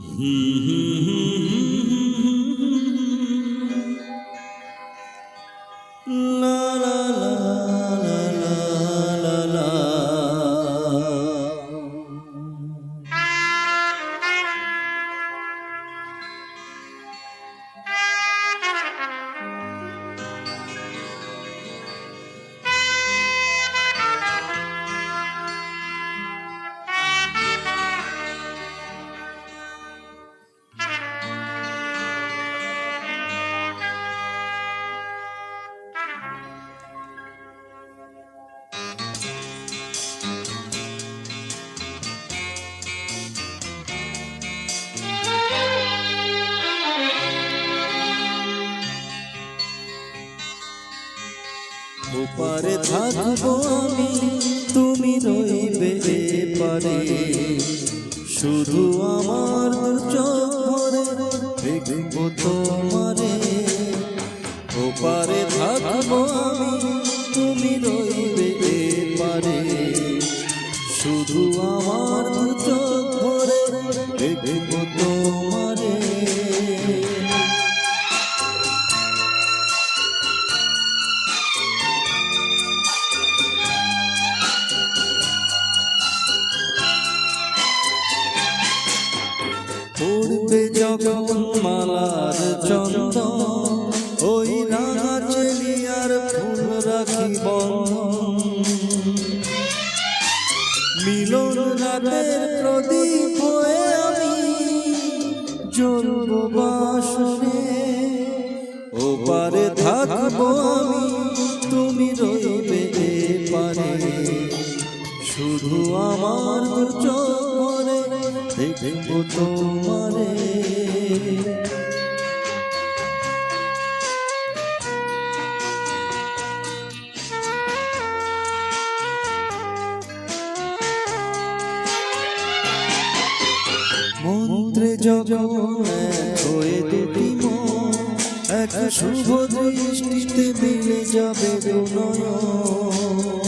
Mm-hmm. ওপারে থাকব আমি, তুমি রইবে পারে শুধু আমার চোখ ভরে দেখব তোমারে। ওপারে থাকব আমি, তুমি রইবে পারে শুধু আমার চোখ ভরে দেখব তোমারে। পড়বে যখন মালার চন্দ ওই রাঙা চেলিয়ার ফুল রাখি বন্ধন। মিলন রাতের প্রদীপ হয়ে আমি জ্বলব বাসনে ও পারে থাকব আমি, তুমি রইবে পারে। শুধু আমার চোখ ভরে দেখব তোমারে। মন্ত্রে হয়ে দুটি এক শুভ দৃষ্টিতে মিলে যাবে দুনয়ন।